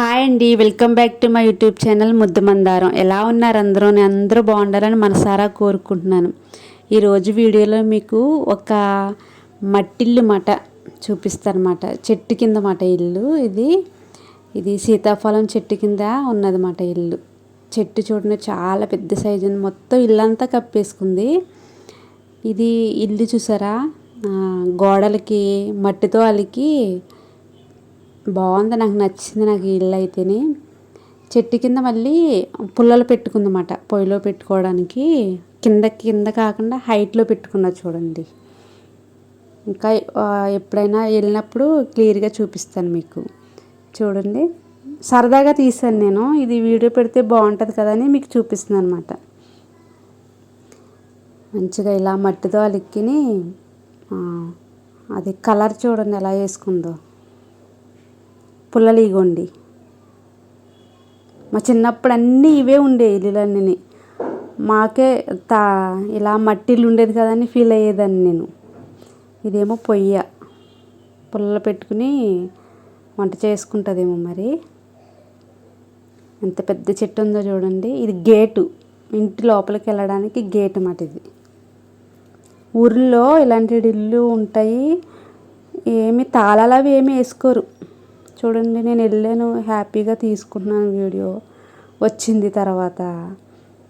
Hi అండి. Welcome back to my YouTube channel Muddamandaram ఎలా ఉన్నారు అందరూ? నేను అందరూ బాగుండాలని మనసారా కోరుకుంటున్నాను. ఈరోజు వీడియోలో మీకు ఒక మట్టిల్లు మాట చూపిస్తానమాట. చెట్టు కింద మాట ఇల్లు ఇది. ఇది సీతాఫలం చెట్టు కింద ఉన్నదన్నమాట ఇల్లు. చెట్టు చూడండి చాలా పెద్ద సైజు మొత్తం ఇల్లంతా కప్పేసుకుంది. ఇది ఇల్లు చూసారా? గోడలకి మట్టితో అలికి బాగుంది. నాకు నచ్చింది నాకు ఈ ఇల్లు అయితేనే. చెట్టు కింద మళ్ళీ పుల్లలు పెట్టుకుందన్నమాట. పొయ్యిలో పెట్టుకోవడానికి. కింద కింద కాకుండా హైట్లో పెట్టుకున్నా చూడండి. ఇంకా ఎప్పుడైనా వెళ్ళినప్పుడు క్లియర్గా చూపిస్తాను మీకు. చూడండి. సరదాగా తీసాను నేను. ఇది వీడియో పెడితే బాగుంటుంది కదా అని మీకు చూపిస్తున్నాను అనమాట మంచిగా ఇలా మట్టితో అలిక్కిని అది కలర్ చూడండి ఎలా వేసుకుందో. పుల్లలు ఇగోండి మా చిన్నప్పుడు అన్నీ ఇవే ఉండే ఇల్లులన్నీ మాకే తా ఇలా మట్టి ఇల్లు ఉండేది కదా అని ఫీల్ అయ్యేదాన్ని నేను. ఇదేమో పొయ్య. పుల్లలు పెట్టుకుని వంట చేసుకుంటుందేమో మరి. ఎంత పెద్ద చెట్టు ఉందో చూడండి. ఇది గేటు. ఇంటి లోపలికి వెళ్ళడానికి గేట్ అన్నమాట ఇది. ఊర్లో ఇలాంటి ఇల్లు ఉంటాయి. ఏమి తాళాలు అవి ఏమి వేసుకోరు. చూడండి నేను వెళ్ళాను. హ్యాపీగా తీసుకుంటున్నాను వీడియో. వచ్చింది తర్వాత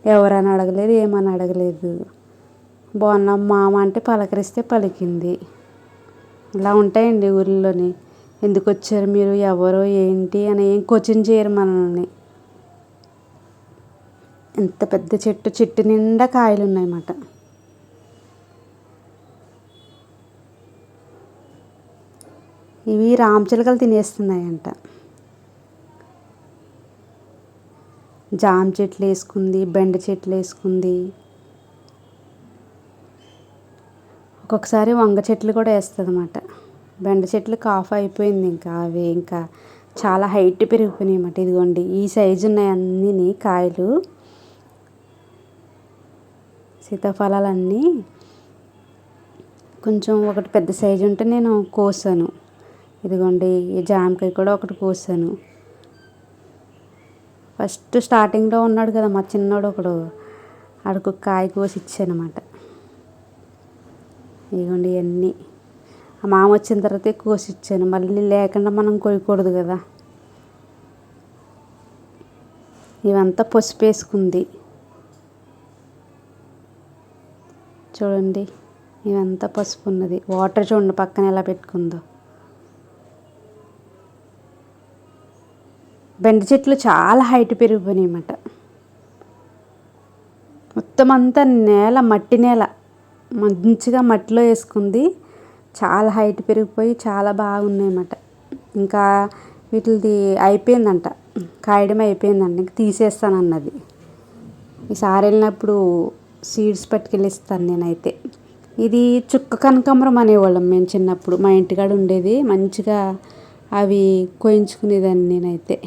ఎవరని అడగలేదు ఏమని అడగలేదు. బాగున్నాం మామ అంటే పలకరిస్తే పలికింది. ఇలా ఉంటాయండి ఊర్లోని. ఎందుకు వచ్చారు మీరు ఎవరు ఏంటి అని ఏం క్వశ్చన్ చేయరు మనల్ని. ఎంత పెద్ద చెట్టు చెట్టు నిండా కాయలు ఉన్నాయన్నమాట ఇవి రామచిలకలు తినేస్తున్నాయంట. జామ చెట్లు వేసుకుంది బెండ చెట్లు వేసుకుంది. ఒక్కొక్కసారి వంగ చెట్లు కూడా వేస్తుంది అనమాట బెండ చెట్లు కాఫ్ అయిపోయింది ఇంకా అవి ఇంకా చాలా హైట్ పెరిగిపోయినాయి అన్నమాట. ఇదిగోండి ఈ సైజు ఉన్నాయి అన్నీ కాయలు. సీతాఫలాలన్నీ. కొంచెం ఒకటి పెద్ద సైజు ఉంటే నేను కోసాను. ఇదిగోండి ఈ జామకాయ కూడా ఒకటి కోసాను. ఫస్ట్ స్టార్టింగ్లో ఉన్నాడు కదా మా చిన్నోడు ఒకడు ఆడికి కాయ కోసి ఇచ్చానమాట. ఇదిగోండి ఇవన్నీ ఆ మామ వచ్చిన తర్వాత కోసి ఇచ్చాను. మళ్ళీ లేకుండా మనం కొయ్యకూడదు కదా. ఇవంతా పసుపు వేసుకుంది. చూడండి ఇవంతా పసుపు ఉన్నది. వాటర్ చూడండి పక్కన ఎలా పెట్టుకుందో. బెండ చెట్లు చాలా హైట్ పెరిగిపోయినాయి అన్నమాట మొత్తం అంతా నేల మట్టి నేల. మంచిగా మట్టిలో వేసుకుంది. చాలా హైట్ పెరిగిపోయి చాలా బాగున్నాయి అన్నమాట ఇంకా వీటిది అయిపోయిందంట. కాయడం అయిపోయిందంట. ఇంక తీసేస్తానన్నది. ఈసారి వెళ్ళినప్పుడు సీడ్స్ పట్టుకెళ్ళిస్తాను నేనైతే. ఇది చుక్క కనకాంబరం అనేవాళ్ళం మేము చిన్నప్పుడు. మా ఇంటికాడ ఉండేది. మంచిగా అవి కోయించుకునేదాన్ని నేనైతే.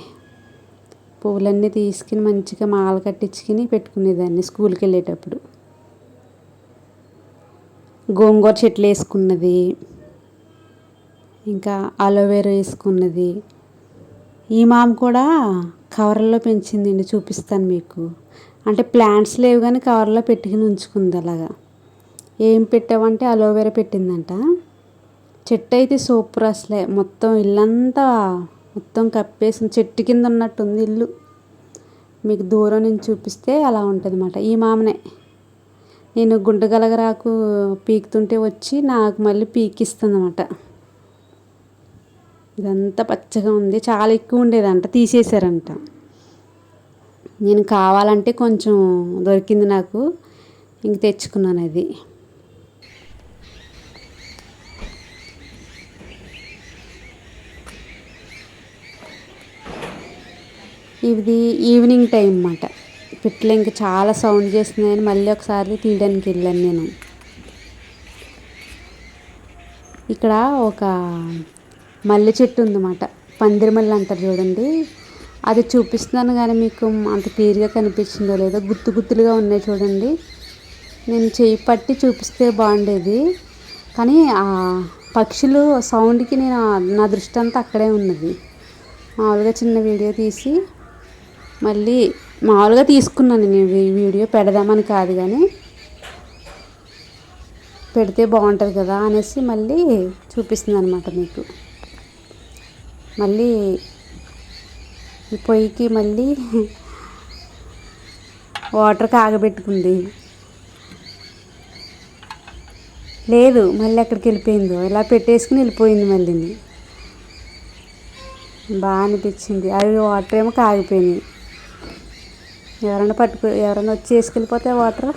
పువ్వులన్నీ తీసుకుని మంచిగా మాల కట్టించుకుని పెట్టుకునేదాన్ని స్కూల్కి వెళ్ళేటప్పుడు. గోంగూర చెట్లు వేసుకున్నది. ఇంకా అలోవేరా వేసుకున్నది. ఈ మామ కూడా కవర్లో పెంచిందండి చూపిస్తాను మీకు. అంటే ప్లాంట్స్ లేవు కానీ కవర్లో పెట్టుకుని ఉంచుకుంది అలాగా. ఏం పెట్టావంటే అలోవేరా పెట్టిందంట. చెట్టు అయితే సూపర్ అసలే. మొత్తం ఇల్లంతా మొత్తం కప్పేసిన చెట్టు కింద ఉన్నట్టుంది ఇల్లు. మీకు దూరం నుంచి చూపిస్తే అలా ఉంటుంది అన్నమాట ఈ మామనే. నేను గుండగలగరాకు పీకుతుంటే వచ్చి నాకు మళ్ళీ పీకిస్తుంది అనమాట ఇదంతా పచ్చగా ఉంది. చాలా ఎక్కువ ఉండేదంట. తీసేశారంట. నేను కావాలంటే కొంచెం దొరికింది నాకు. ఇంక తెచ్చుకున్నాను అది. ఇది ఈవినింగ్ టైం అన్నమాట. పిట్టలు ఇంకా చాలా సౌండ్ చేస్తున్నాయని మళ్ళీ ఒకసారి తీయడానికి వెళ్ళాను నేను. ఇక్కడ ఒక మల్లె చెట్టు ఉందన్నమాట. పందిరి మల్లె అంటారు చూడండి. అది చూపిస్తున్నాను కానీ మీకు అంత క్లియర్గా కనిపించిందో లేదో గుత్తు గుత్తులుగా ఉన్నాయి చూడండి. నేను చేయి పట్టి చూపిస్తే బాగుండేది. కానీ ఆ పక్షులు సౌండ్కి నేను నా దృష్టి అంతా అక్కడే ఉన్నది. మామూలుగా చిన్న వీడియో తీసి మళ్ళీ మామూలుగా తీసుకున్నాను నేను ఈ వీడియో పెడదామని కాదు కానీ. పెడితే బాగుంటుంది కదా అనేసి మళ్ళీ చూపిస్తుంది అనమాట మీకు. మళ్ళీ ఈ పొయ్యికి మళ్ళీ వాటర్ కాగబెట్టుకుంది. లేదు మళ్ళీ ఎక్కడికి వెళ్ళిపోయిందో. ఇలా పెట్టేసుకుని వెళ్ళిపోయింది మళ్ళీ బాగా అనిపించింది. అవి వాటర్ ఏమో కాగిపోయినాయి. ఎవరైనా పట్టుకు ఎవరైనా వచ్చి వేసుకెళ్ళిపోతే వాటర్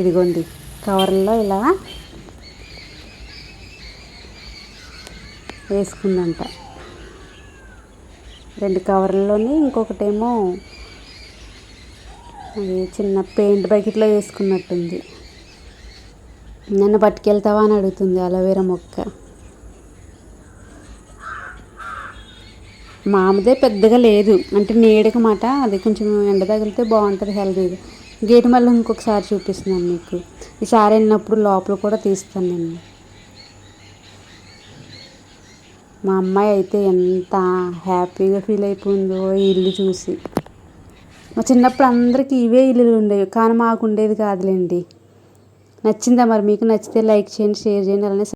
ఇదిగోండి కవర్లో ఇలా వేసుకుందంట. రెండు కవర్లలోని ఇంకొకటేమో అది చిన్న పెయింట్ బకెట్లో వేసుకున్నట్టుంది. నన్ను పట్టుకెళ్తావా అని అడుగుతుంది అలోవేరా మొక్క. మామదే పెద్దగా లేదు. అంటే నీడకి మాట అది కొంచెం ఎండ తగిలితే బాగుంటుంది హెల్తీగా గేటు మళ్ళీ ఇంకొకసారి చూపిస్తున్నాను మీకు. ఈసారి వెళ్ళినప్పుడు లోపల కూడా తీస్తాను నేను. మా అమ్మాయి అయితే ఎంత హ్యాపీగా ఫీల్ అయిపోయిందో ఈ ఇల్లు చూసి. మా చిన్నప్పుడు అందరికీ ఇవే ఇల్లులు ఉండేవి కానీ మాకు ఉండేది కాదులేండి. నచ్చిందా మరి? మీకు నచ్చితే లైక్ చేయండి షేర్ చేయండి అలానే